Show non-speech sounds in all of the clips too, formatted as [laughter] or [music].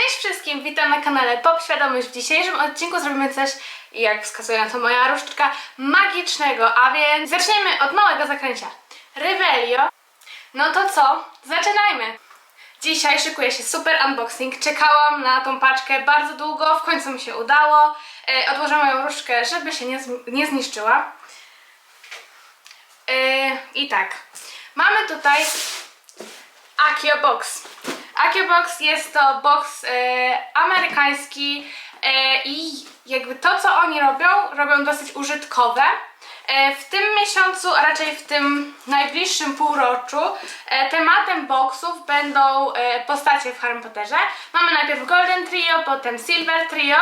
Cześć wszystkim, witam na kanale Pop Świadomość. W dzisiejszym odcinku zrobimy coś, jak wskazuje na to moja różdżka, magicznego, a więc zaczniemy od małego zakręcia. Revelio. No to co? Zaczynajmy! Dzisiaj szykuje się super unboxing. Czekałam na tą paczkę bardzo długo, w końcu mi się udało. E, odłożę moją różdżkę, żeby się nie, nie zniszczyła. E, I tak, mamy tutaj Akio Box. Akio Box jest to box e, amerykański e, i jakby to, co oni robią, robią dosyć użytkowe. E, w tym miesiącu, a raczej w tym najbliższym półroczu, tematem boxów będą postacie w Harry Potterze. Mamy najpierw Golden Trio, potem Silver Trio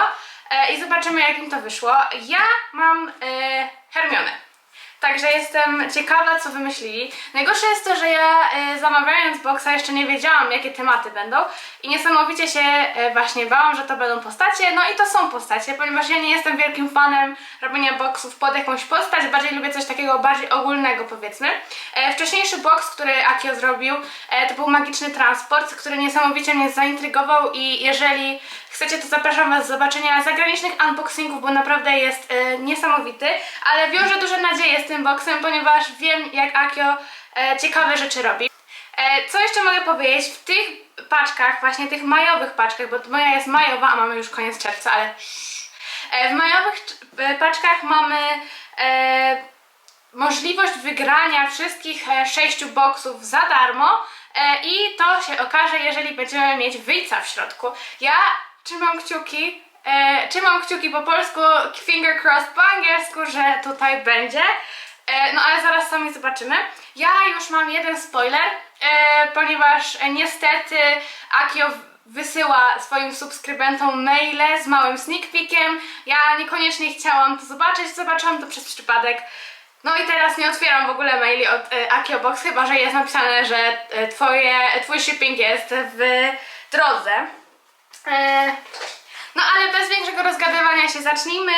i zobaczymy, jak im to wyszło. Ja mam e, Hermionę. Także jestem ciekawa, co wymyślili. Najgorsze jest to, że ja e, zamawiając boxa jeszcze nie wiedziałam, jakie tematy będą i niesamowicie się e, właśnie bałam, że to będą postacie. No i to są postacie, ponieważ ja nie jestem wielkim fanem robienia boxów pod jakąś postać, bardziej lubię coś takiego bardziej ogólnego powiedzmy. E, wcześniejszy box, który Akio zrobił, e, to był magiczny transport, który niesamowicie mnie zaintrygował i jeżeli chcecie, to zapraszam Was do zobaczenia zagranicznych unboxingów, bo naprawdę jest e, niesamowity, ale wiążę duże nadzieje z tym boxem, ponieważ wiem, jak Akio e, ciekawe rzeczy robi. E, co jeszcze mogę powiedzieć? W tych paczkach, właśnie tych majowych paczkach, bo moja jest majowa, a mamy już koniec czerwca, ale e, w majowych e, paczkach mamy e, możliwość wygrania wszystkich e, sześciu boksów za darmo e, i to się okaże, jeżeli będziemy mieć wyjca w środku. Ja trzymam kciuki, e, trzymam kciuki po polsku, finger crossed po angielsku, że tutaj będzie. E, no ale zaraz sami zobaczymy. Ja już mam jeden spoiler, e, ponieważ e, niestety Akio wysyła swoim subskrybentom maile z małym sneak peekiem. Ja niekoniecznie chciałam to zobaczyć, zobaczyłam to przez przypadek. No i teraz nie otwieram w ogóle maili od e, Akio Box, chyba że jest napisane, że e, twoje, twój shipping jest w drodze. E, no ale bez większego rozgadywania się zacznijmy.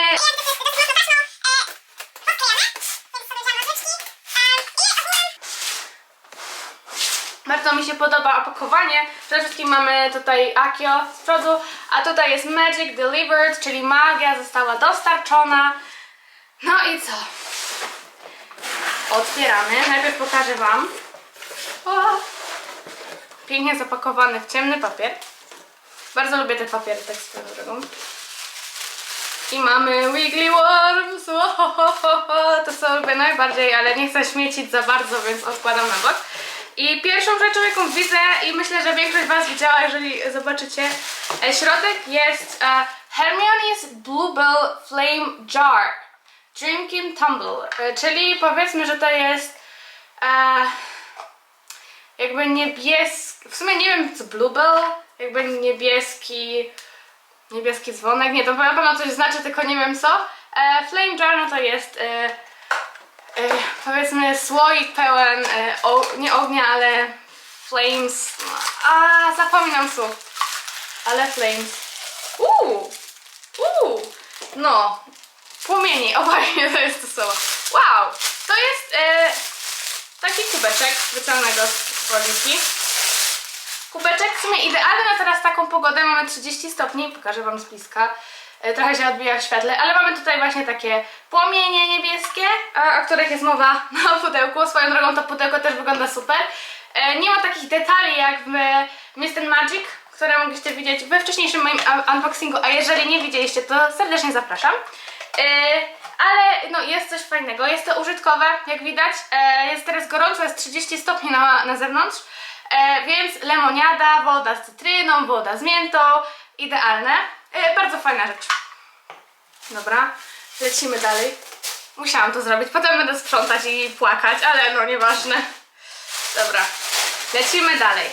Bardzo mi się podoba opakowanie. Przede wszystkim mamy tutaj Akio z przodu, a tutaj jest Magic Delivered, czyli magia została dostarczona. No i co? Otwieramy. Najpierw pokażę Wam. O! Pięknie zapakowany w ciemny papier. Bardzo lubię te papiery tak swoją drogą. I mamy Wiggly Worms! Ohohoho, to co lubię najbardziej, ale nie chcę śmiecić za bardzo, więc odkładam na bok. I pierwszą rzeczą, jaką widzę i myślę, że większość Was widziała, jeżeli zobaczycie e, środek jest e, Hermione's Bluebell Flame Jar Drinking Tumble, e, czyli powiedzmy, że to jest e, jakby niebieski, w sumie nie wiem co Bluebell, jakby niebieski niebieski dzwonek, nie, to na pewno coś znaczy, tylko nie wiem co. E, flame jar no to jest e, e, powiedzmy słoik pełen e, o, nie ognia, ale flames. A zapominam słów. Ale flames. Uuu! Uuu! No. Płomieni, [laughs] o właśnie to jest to słowo. Wow! To jest e, taki kubeczek wyciągnego z foliki. Kubeczek w sumie idealny na teraz taką pogodę. Mamy 30 stopni, pokażę Wam z bliska. E, Trochę się odbija w świetle, ale mamy tutaj właśnie takie płomienie niebieskie, o których jest mowa [laughs] na pudełku. Swoją drogą to pudełko też wygląda super. E, Nie ma takich detali jak w Mr. Magic, które mogliście widzieć we wcześniejszym moim un- unboxingu, a jeżeli nie widzieliście, to serdecznie zapraszam. E, Ale no, jest coś fajnego, jest to użytkowe, jak widać. Jest teraz gorąco, jest 30 stopni na, na zewnątrz. E, więc lemoniada, woda z cytryną, woda z miętą, idealne. E, bardzo fajna rzecz. Dobra, lecimy dalej. Musiałam to zrobić, potem będę sprzątać i płakać, ale no nieważne. Dobra, lecimy dalej.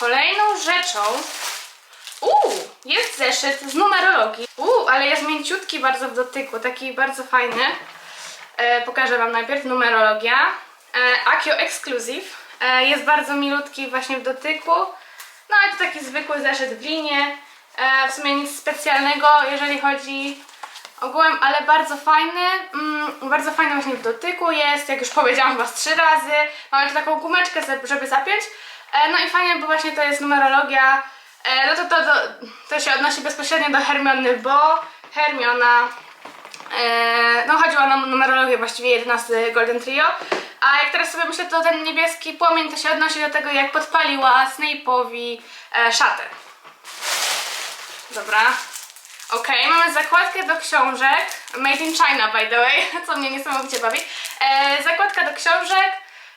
Kolejną rzeczą Uuu, jest zeszyt z numerologii. Uuu, ale jest mięciutki bardzo w dotyku, taki bardzo fajny. E, pokażę Wam najpierw numerologia. E, Akio Exclusive. E, jest bardzo milutki właśnie w dotyku. No i to taki zwykły zeszyt w linie. E, w sumie nic specjalnego, jeżeli chodzi ogółem, ale bardzo fajny. Mm, bardzo fajny właśnie w dotyku jest, jak już powiedziałam z trzy razy. Mamy tu taką gumeczkę, żeby zapiąć. E, no i fajnie, bo właśnie to jest numerologia no to, to, to, to się odnosi bezpośrednio do Hermiony, bo Hermiona no chodziła na numerologię właściwie 11 Golden Trio, a jak teraz sobie myślę, to ten niebieski płomień to się odnosi do tego, jak podpaliła Snape'owi e, szatę. Dobra. Okej, mamy zakładkę do książek. Made in China, by the way, [laughs] co mnie niesamowicie bawi. E, zakładka do książek,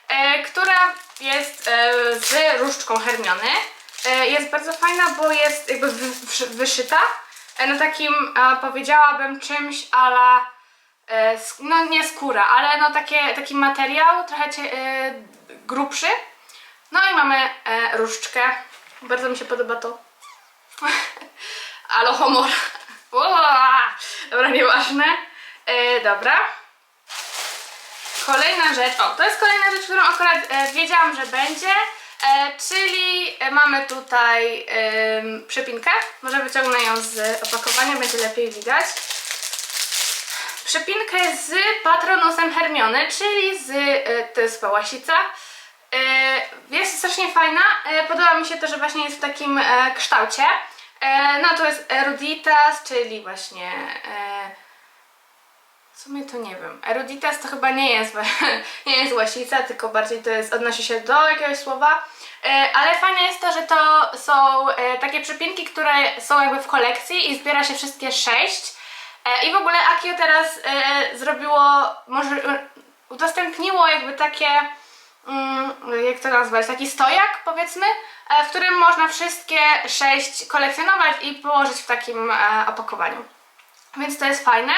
e, która jest e, z różdżką Hermiony. E, jest bardzo fajna, bo jest jakby wyszyta e, na takim, e, powiedziałabym, czymś ala, e, sk- no nie skóra, ale no takie, taki materiał, trochę cie, e, grubszy. No i mamy różdżkę. Bardzo mi się podoba to. [laughs] Alohomora. [laughs] Dobra, nieważne. Dobra. Kolejna rzecz, o, to jest kolejna rzecz, którą akurat wiedziałam, że będzie, czyli e, mamy tutaj em, przypinkę. Może wyciągnę ją z opakowania, będzie lepiej widać. Przypinkę z Patronusem Hermiony, czyli z, e, to jest łasica. E, jest strasznie fajna, e, podoba mi się to, że właśnie jest w takim e, kształcie. E, no to jest Eruditas, czyli właśnie... W sumie to nie wiem. Eruditas to chyba nie jest, [laughs] nie jest łasica, tylko bardziej to jest, odnosi się do jakiegoś słowa. E, ale fajne jest to, że to są e, takie przypinki, które są jakby w kolekcji i zbiera się wszystkie sześć. E, I w ogóle Akio teraz zrobiło, może udostępniło jakby takie, mm, jak to nazwać, taki stojak powiedzmy, w którym można wszystkie sześć kolekcjonować i położyć w takim opakowaniu. Więc to jest fajne.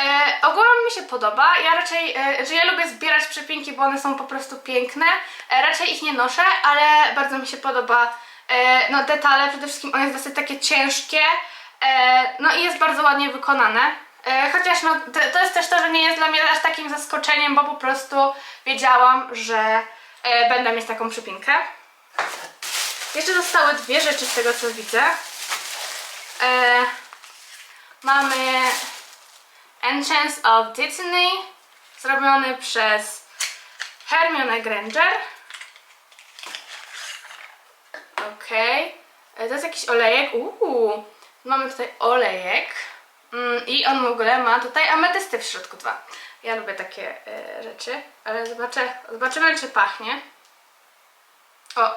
E, ogółem mi się podoba. Ja raczej, e, że ja lubię zbierać przypinki, bo one są po prostu piękne. E, raczej ich nie noszę, ale bardzo mi się podoba e, no, detale. Przede wszystkim one jest dosyć takie ciężkie. E, no i jest bardzo ładnie wykonane. E, chociaż no, to, to jest też to, że nie jest dla mnie aż takim zaskoczeniem, bo po prostu wiedziałam, że e, będę mieć taką przypinkę. Jeszcze zostały dwie rzeczy z tego co widzę. E, mamy Enchants of Disney zrobiony przez Hermione Granger. Okej. E, To jest jakiś olejek. Uuu. Mamy tutaj olejek. Mm, I on w ogóle ma tutaj ametysty w środku dwa. Ja lubię takie e, rzeczy, ale zobaczę, zobaczymy czy pachnie. O,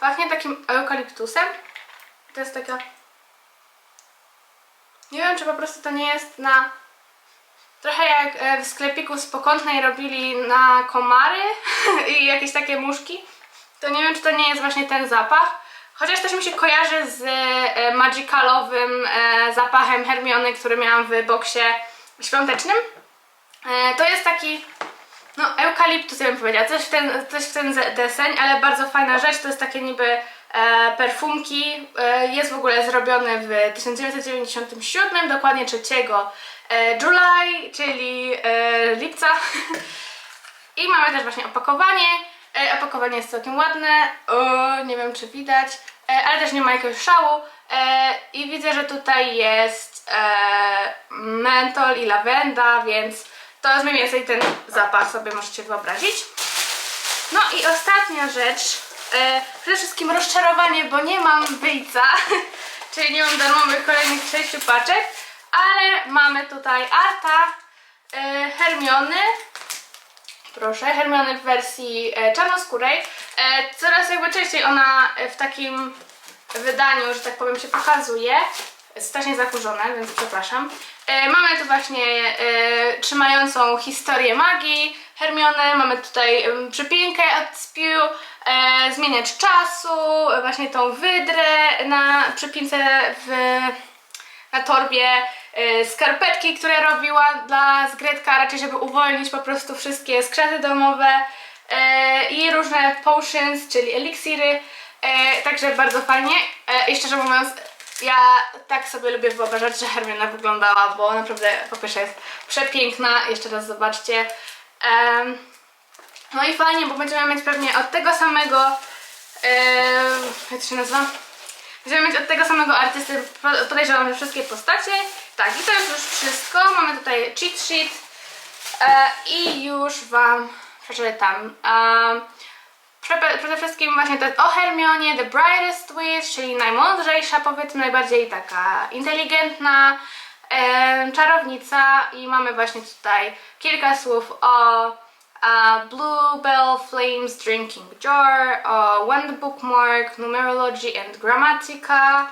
pachnie takim eukaliptusem. To jest taka... Nie wiem, czy po prostu to nie jest na Trochę jak e, w sklepiku z pokątnej robili na komary [laughs] i jakieś takie muszki. To nie wiem, czy to nie jest właśnie ten zapach. Chociaż też mi się kojarzy z e, magicalowym e, zapachem Hermiony, który miałam w boksie świątecznym. To jest taki, no eukaliptus ja bym powiedziała, coś w ten, coś w ten deseń, ale bardzo fajna rzecz. To jest takie niby perfumki. E, jest w ogóle zrobiony w 1997, dokładnie 3 e, July, czyli e, lipca. [laughs] I mamy też właśnie opakowanie. E, opakowanie jest całkiem ładne. O, nie wiem czy widać, e, ale też nie ma jakiegoś szału. E, I widzę, że tutaj jest e, mentol i lawenda, więc to jest mniej więcej ten zapach, sobie możecie wyobrazić. No i ostatnia rzecz. E, przede wszystkim rozczarowanie, bo nie mam wyjca, [laughs] czyli nie mam darmowych kolejnych sześciu paczek, ale mamy tutaj arta e, Hermiony. Proszę, Hermiony w wersji e, czarnoskórej. Coraz jakby częściej ona w takim wydaniu, że tak powiem, się pokazuje. Strasznie zakurzone, więc przepraszam. E, mamy tu właśnie e, trzymającą historię magii Hermiony. Mamy tutaj przypinkę od Spew, e, zmieniacz czasu, właśnie tą wydrę na przypince w, na torbie, skarpetki, które robiła dla Zgredka, raczej żeby uwolnić po prostu wszystkie skrzaty domowe i różne potions, czyli eliksiry. Także bardzo fajnie. I szczerze mówiąc, ja tak sobie lubię wyobrażać, że Hermiona wyglądała, bo naprawdę po pierwsze jest przepiękna. Jeszcze raz zobaczcie. No i fajnie, bo będziemy mieć pewnie od tego samego. jak to się nazywa? Będziemy mieć od tego samego artysty, po- podejrzewam, że wszystkie postacie. Tak, i to jest już wszystko. Mamy tutaj cheat sheet e, i już Wam przeczytam. Prze- Przede wszystkim właśnie jest o Hermionie, The Brightest Witch, czyli najmądrzejsza, powiedzmy, najbardziej taka inteligentna em, czarownica i mamy właśnie tutaj kilka słów o a Bluebell Flames Drinking Jar, o Wand Bookmark, Numerology and Grammatica,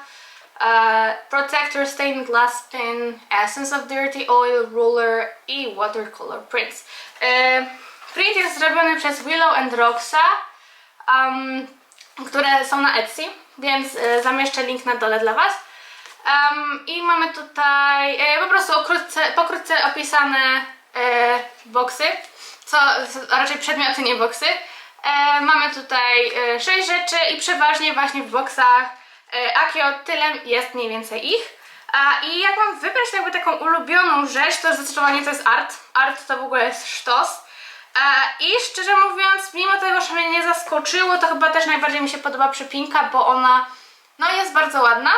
Protector Stained Glass Pen, Essence of Dirty Oil Ruler i Watercolor Prints. E, print jest zrobiony przez Willow and Roxa, um, które są na Etsy, więc e, zamieszczę link na dole dla Was. Um, I mamy tutaj e, po prostu pokrótce, pokrótce opisane e, boksy, co, a raczej przedmioty, nie boksy. Mamy tutaj e, 6 rzeczy i przeważnie właśnie w boksach e, Akio tyle jest mniej więcej ich. A, I jak mam wybrać jakby taką ulubioną rzecz, to zdecydowanie to jest art. Art to w ogóle jest sztos. E, I szczerze mówiąc, mimo tego, że mnie nie zaskoczyło, to chyba też najbardziej mi się podoba przypinka, bo ona no jest bardzo ładna.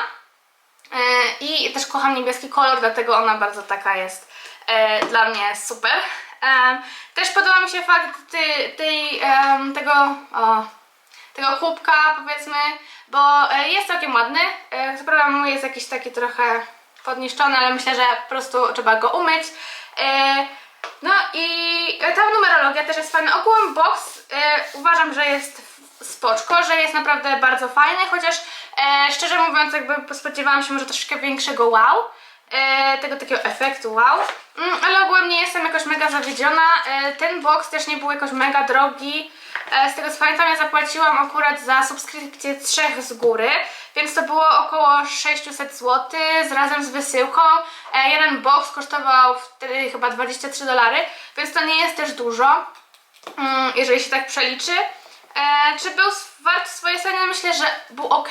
E, I też kocham niebieski kolor, dlatego ona bardzo taka jest e, dla mnie super. Też podoba mi się fakt tej, em, tego, o, tego kubka powiedzmy, bo jest całkiem ładny. Co prawda mój jest jakiś taki trochę podniszczony, ale myślę, że po prostu trzeba go umyć. No i ta numerologia też jest fajna. Ogółem box e, uważam, że jest spoczko, że jest naprawdę bardzo fajny, chociaż e, szczerze mówiąc jakby spodziewałam się może troszkę większego wow, e, tego takiego efektu wow, mm, ale ogółem nie jestem jakoś mega zawiedziona, e, ten box też nie był jakoś mega drogi, e, z tego co pamiętam ja zapłaciłam akurat za subskrypcję trzech z góry, więc to było około 600 zł razem z wysyłką, e, jeden box kosztował wtedy chyba 23 dolary, więc to nie jest też dużo, mm, jeżeli się tak przeliczy. E, czy był wart swojej ceny? Myślę, że był ok.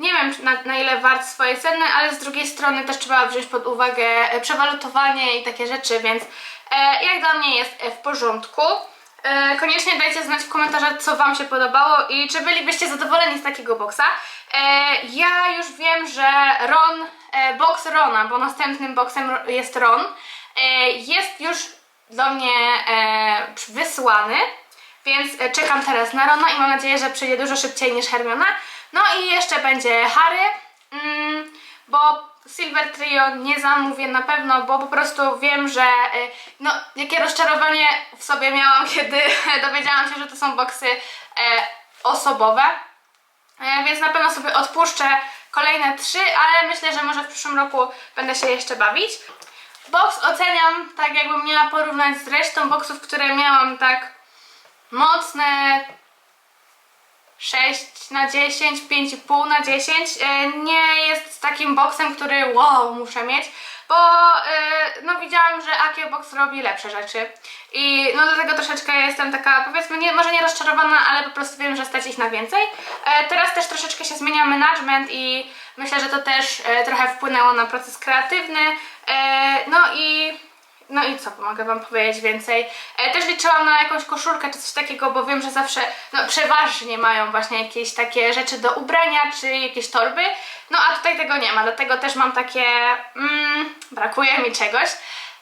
Nie wiem na, na ile wart swojej ceny, ale z drugiej strony też trzeba wziąć pod uwagę e, przewalutowanie i takie rzeczy, więc e, jak dla mnie jest e, w porządku. E, koniecznie dajcie znać w komentarzach, co Wam się podobało i czy bylibyście zadowoleni z takiego boksa. E, ja już wiem, że Ron, e, box Rona, bo następnym boksem jest Ron, e, jest już do mnie e, wysłany. Więc e, czekam teraz na Rona i mam nadzieję, że przyjdzie dużo szybciej niż Hermiona. No i jeszcze będzie Harry, mm, bo Silver Trio nie zamówię na pewno, bo po prostu wiem, że e, no, jakie rozczarowanie w sobie miałam, [laughs] kiedy dowiedziałam się, że to są boksy e, osobowe. Więc na pewno sobie odpuszczę kolejne trzy, ale myślę, że może w przyszłym roku będę się jeszcze bawić. Box oceniam tak, jakbym miała porównać z resztą boxów, które miałam tak mocne 6 na 10, 5,5 na 10. E, Nie jest takim boxem, który wow, muszę mieć, bo e, no widziałam, że Akio Box robi lepsze rzeczy i no do tego troszeczkę jestem taka, powiedzmy, nie, może nie rozczarowana, ale po prostu wiem, że stać ich na więcej. E, Teraz też troszeczkę się zmienia management i myślę, że to też trochę wpłynęło na proces kreatywny. No i no i co, pomogę Wam powiedzieć więcej. E, też liczyłam na jakąś koszulkę czy coś takiego, bo wiem, że zawsze, no przeważnie mają właśnie jakieś takie rzeczy do ubrania, czy jakieś torby. No a tutaj tego nie ma, dlatego też mam takie, mm, brakuje mi czegoś.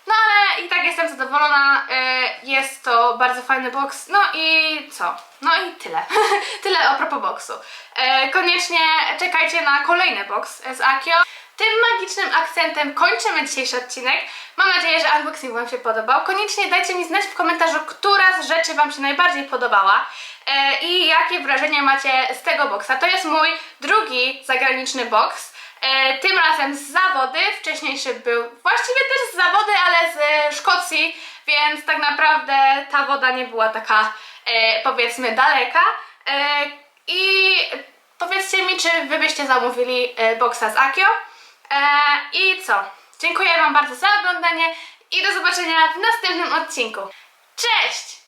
No ale i tak jestem zadowolona, e, jest to bardzo fajny box. No i co? No i tyle. [laughs] tyle a propos boxu. E, koniecznie czekajcie na kolejny box z Akio. Tym magicznym akcentem kończymy dzisiejszy odcinek. Mam nadzieję, że unboxing Wam się podobał. Koniecznie dajcie mi znać w komentarzu, która z rzeczy Wam się najbardziej podobała e, i jakie wrażenia macie z tego boxa. To jest mój drugi zagraniczny box. E, tym razem z zawody. Wcześniejszy był właściwie też z zawody, ale z Szkocji, więc tak naprawdę ta woda nie była taka e, powiedzmy daleka. I powiedzcie mi, czy Wy byście zamówili boxa z Akio. E, I co? Dziękuję Wam bardzo za oglądanie i do zobaczenia w następnym odcinku. Cześć!